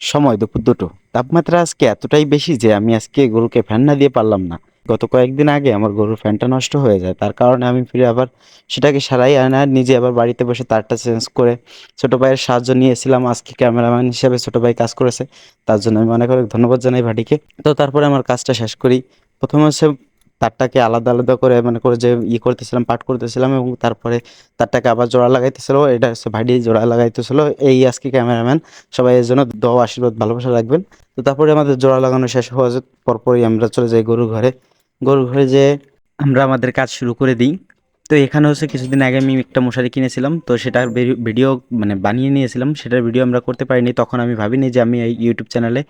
সময় দুপুর দুটো। তাপমাত্রা আজকে এতটাই বেশি যে আমি আজকে গরুকে ফ্যান না দিয়ে পারলাম না। গত কয়েকদিন আগে আমার গরুর ফ্যানটা নষ্ট হয়ে যায়। তার কারণে আমি ফিরে আবার সেটাকে সারাই আনা, নিজে আবার বাড়িতে বসে তারটা চেঞ্জ করে ছোটো ভাইয়ের সাহায্য নিয়েছিলাম। আজকে ক্যামেরাম্যান হিসেবে ছোটো ভাই কাজ করেছে। তার জন্য আমি অনেক অনেক ধন্যবাদ জানাই ভাটিকে। তো তারপরে আমার কাজটা শেষ করি। প্রথমে হচ্ছে তারটাকে আলাদা আলাদা করে মানে করে যে ই করতেছিলাম, পাঠ করতেছিলাম এবং তারপরে তারটাকে আবার জোড়া লাগাইতেছিল, এটা হচ্ছে ভাইটি জোড়া লাগাইতেছিল। এই আজকে ক্যামেরাম্যান, সবাই এর জন্য দ আশীর্বাদ, ভালোবাসা রাখবেন। তো তারপরে আমাদের জোড়া লাগানো শেষ হওয়া পরপরই আমরা চলে যাই গরু ঘরে। গরু ঘরে যে আমরা আমাদের কাজ শুরু করে দিই। তো এখানে হচ্ছে কিছুদিন আগে আমি একটা মশারি কিনেছিলাম, তো সেটার ভিডিও মানে বানিয়ে নিয়েছিলাম। সেটার ভিডিও আমরা করতে পারিনি, তখন আমি ভাবিনি যে আমি এই ইউটিউব চ্যানেলে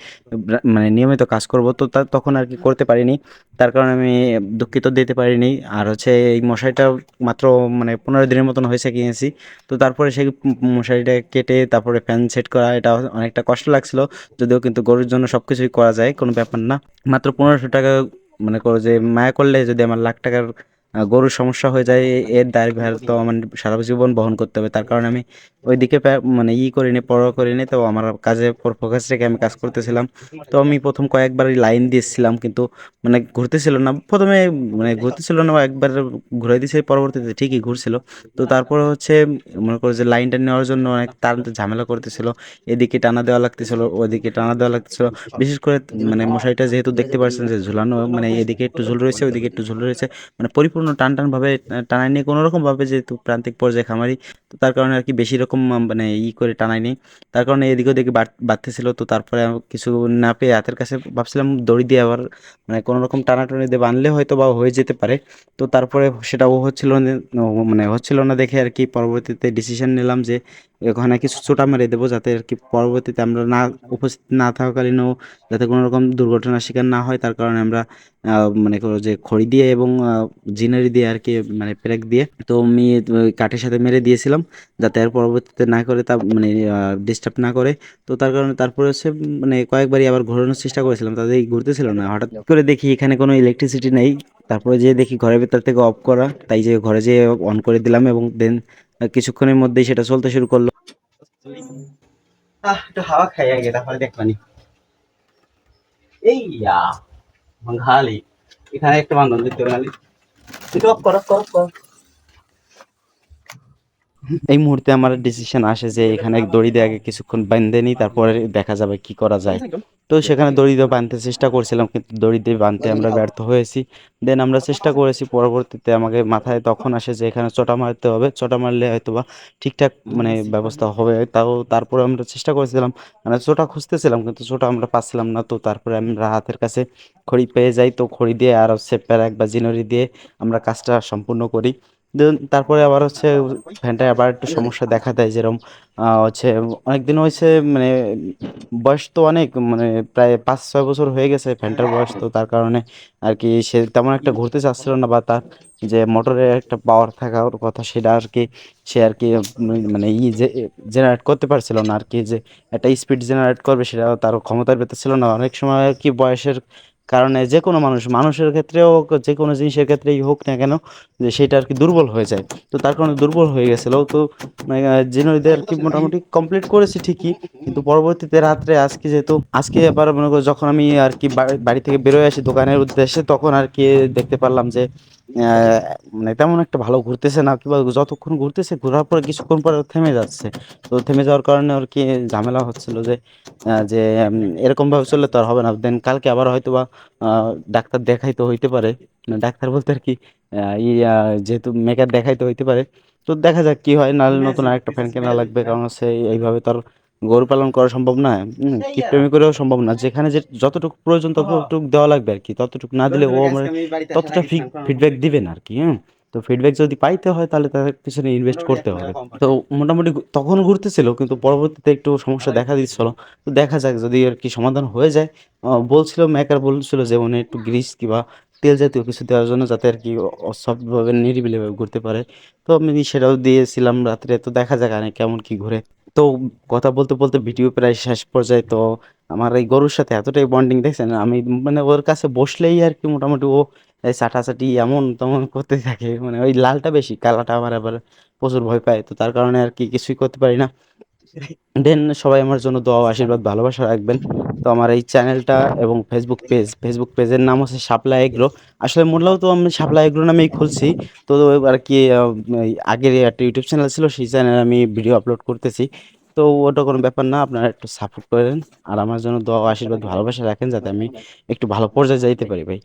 মানে নিয়মিত কাজ করব, তো তখন আর কি করতে পারিনি। তার কারণে আমি দুঃখিত দিতে পারিনি। আর হচ্ছে এই মশারিটা মাত্র মানে পনেরো দিনের মতন হয়েছে কিনেছি। তো তারপরে সেই মশারিটা কেটে তারপরে ফ্যান সেট করা, এটা অনেকটা কষ্ট লাগছিল। যদিও কিন্তু গরুর জন্য সব কিছুই করা যায়, কোনো ব্যাপার না। মাত্র পনেরোশো টাকা মানে করো যে, মায়া করলে যদি আমার লাখ টাকার গরুর সমস্যা হয়ে যায় এর দায়ভার তো আমার সারা জীবন বহন করতে হবে। তার কারণে আমি ওইদিকে মানে ই করিনি, পরোয়া করিনি, তো আমার কাজে ফোকাস রেখে আমি কাজ করতেছিলাম। তো আমি প্রথম কয়েকবার লাইন দিয়েছিলাম, কিন্তু মানে ঘুরতেছিল না। প্রথমে মানে ঘুরতেছিল না, একবার ঘুরাই দিয়েছে, পরবর্তীতে ঠিকই ঘুরছিল। তো তারপরে হচ্ছে মনে করো যে লাইনটা নেওয়ার জন্য অনেক তার ঝামেলা করতেছিল। এদিকে টানা দেওয়া লাগতেছিল ওদিকে টানা দেওয়া লাগতেছিল। বিশেষ করে মানে মশারিটা যেহেতু দেখতে পাচ্ছেন যে ঝুলানো মানে এদিকে একটু ঝুল রয়েছে, ওইদিকে একটু ঝুল রয়েছে। মানে পরিপূর্ণ টান টান ভাবে টানায় নেই। কোনো রকম ভাবে যেহেতু প্রান্তিক পর্যায়ে খামারি, তো তার কারণে আর কি বেশি রকম মানে ই করে টানায় নেই। তার কারণে এদিকে ওদিকে বাড়তে বাড়তেছিল, তো তারপরে কিছু না পেয়ে হাতের কাছে ভাবছিলাম দড়ি দিয়ে আবার মানে কোনো রকম টানাটানি দিয়ে বানলে হয়তো বা হয়ে যেতে পারে। তো তারপরে সেটাও হচ্ছিল মানে হচ্ছিল না দেখে আর কি পরবর্তীতে ডিসিশন নিলাম যে ওখানে কিছু ছোটা মেরে দেবো যাতে আর কি পরবর্তীতে আমরা না উপস্থিত না থাকাকালীনও যাতে কোনো রকম দুর্ঘটনার শিকার না হয়, তার কারণে আমরা মানে যে খড়ি দিয়ে এবং জিনারি দিয়ে আর কি মানে পেরেক দিয়ে, তো আমি কাঠের সাথে মেরে দিয়েছিলাম যাতে আর পরবর্তীতে না করে তা মানে ডিস্টার্ব না করে। তো তার কারণে তারপরে হচ্ছে মানে কয়েকবারই আবার ঘোরানোর চেষ্টা করেছিলাম তাদের ঘুরতেছিল না। হঠাৎ করে দেখি এখানে কোনো ইলেকট্রিসিটি নেই, তারপরে যে দেখি ঘরের ভেতর থেকে অফ করা, তাই যে ঘরে যেয়ে অন করে দিলাম এবং দেন কিছুক্ষণের মধ্যেই সেটা চলতে শুরু করল। একটু হাওয়া খাই আগে তারপরে দেখবানি এই বাঙালি। এখানে একটা বান্ধব দিতে বাঙালি একটু অফ কর কর কর। এই মুহূর্তে আমার ডিসিশন আসে যে এখানে দড়ি দিয়ে আগে কিছুক্ষণ বাঁধে নিই তারপরে দেখা যাবে কি করা যায়। তো সেখানে দড়ি দিয়ে বাঁধতে চেষ্টা করছিলাম কিন্তু দড়ি দিয়ে বাঁধতে আমরা ব্যর্থ হয়েছি। দেন আমরা চেষ্টা করেছি পরবর্তীতে আমাকে মাথায় তখন আসে যে এখানে চটা মারতে হবে। চটা মারলে হয়তো বা ঠিকঠাক মানে ব্যবস্থা হবে তাও তারপরে আমরা চেষ্টা করেছিলাম। মানে চোটা খুঁজতেছিলাম কিন্তু চোটা আমরা পাচ্ছিলাম না। তো তারপরে আমরা হাতের কাছে খড়ি পেয়ে যাই তো খড়ি দিয়ে আর হচ্ছে প্যারাক বা জিনরি দিয়ে আমরা কাজটা সম্পূর্ণ করি। তারপরে আবার হচ্ছে ফ্যানটায় আবার একটু সমস্যা দেখা দেয় যেরকম হচ্ছে অনেকদিন হয়েছে মানে বয়স তো অনেক মানে প্রায় পাঁচ, ছয় বছর হয়ে গেছে ফ্যানটার বয়স তো, তার কারণে আর কি সে তেমন একটা ঘুরতে চাচ্ছিল না বা তার যে মোটরের একটা পাওয়ার থাকার কথা সেটা আর কি সে আর কি মানে ই যে জেনারেট করতে পারছিল না আর কি, যে একটা স্পিড জেনারেট করবে সেটা তার ক্ষমতার ভেতর ছিল না। অনেক সময় আর কি বয়সের কারণে যে কোনো মানুষ, মানুষের ক্ষেত্রেও যে কোনো জিনিসের ক্ষেত্রেই হোক না কেন, যে সেটা আর কি দুর্বল হয়ে যায়। তো তার কারণে দুর্বল হয়ে গেছিল। তো মানে জিনোইদের আর কি মোটামুটি কমপ্লিট করেছি ঠিকই, কিন্তু পরবর্তীতে রাত্রে আজকে যেহেতু, আজকে আবার মনে করো যখন আমি আর কি বাড়ি থেকে বেরোয় আসি দোকানের উদ্দেশ্যে, তখন আর কি দেখতে পারলাম যে মানে তেমন একটা ভালো ঘুরতেছে না কিংবা যতক্ষণ ঘুরতেছে ঘোরার পরে কিছুক্ষণ পরে থেমে যাচ্ছে। তো থেমে যাওয়ার কারণে আর কি ঝামেলা হচ্ছিল যে যে উম, এরকম ভাবে চললে তো আর হবে না। দেন কালকে আবার হয়তো বা আহ, ডাক্তার দেখাইতে হইতে পারে। ডাক্তার বলতে আর কি যেহেতু মেকার দেখাইতে হইতে পারে। তো দেখা যাক কি হয় নাহলে নতুন আরেকটা ফ্যান কেনা লাগবে। কারণ হচ্ছে এইভাবে তো আর গরু পালন করা সম্ভব না কিপটেমি করেও সম্ভব না। যেখানে যে যতটুকু প্রয়োজন ততটুকু দেওয়া লাগবে আর কি। ততটুকু না দিলে ও আমার ততটা ফিডব্যাক দিবে না আর কি হ্যাঁ। তো ফিডব্যাক যদি পাইতে হয় তাহলে তাদের পিছনে ইনভেস্ট করতে হবে। তো মোটামুটি তখন ঘুরতেছিল কিন্তু পরবর্তীতে একটু সমস্যা দেখা দিচ্ছিল। তো দেখা যাক যদি আর কি সমাধান হয়ে যায়। বলছিল মেকার বলছিল যে মানে একটু গ্রিস কিংবা তেল জাতীয় কিছু দেওয়ার জন্য যাতে আর কি সফটভাবে নিরিবিলিভাবে ঘুরতে পারে। তো আমি সেটাও দিয়েছিলাম রাত্রে। তো দেখা যাক আর কেমন কি ঘুরে। তো কথা বলতে বলতে ভিডিও প্রায় শেষ পর্যায়ে তো আমার এই গরুর সাথে এতটাই বন্ডিং দেখছেন আমি মানে ওর কাছে বসলেই আর কি মোটামুটি ও চাটাচাটি এমন তেমন করতে থাকে মানে ওই লালটা বেশি, কালাটা আমার আবার প্রচুর ভয় পায়, তো তার কারণে আর কি কিছুই করতে পারি না দেন সবাই আমার জন্য দোয়া আশীর্বাদ, ভালোবাসা রাখবেন। তো আমার এই চ্যানেলটা এবং ফেসবুক পেজ, ফেসবুক পেজের নাম হচ্ছে সাপ্লাই এগ্রো। আসলে মূলত আমি সাপ্লাই এগ্রো নামেই খুলছি। তো আর কি আগের একটা ইউটিউব চ্যানেল ছিল সেই চ্যানেল আমি ভিডিও আপলোড করতেছি। তো ওটা কোনো ব্যাপার না। আপনারা একটু সাপোর্ট করেন। আর আমার জন্য দোয়া আশীর্বাদ ভালোবাসা রাখেন যাতে আমি একটু ভালো পর্যায়ে যাইতে পারি ভাই।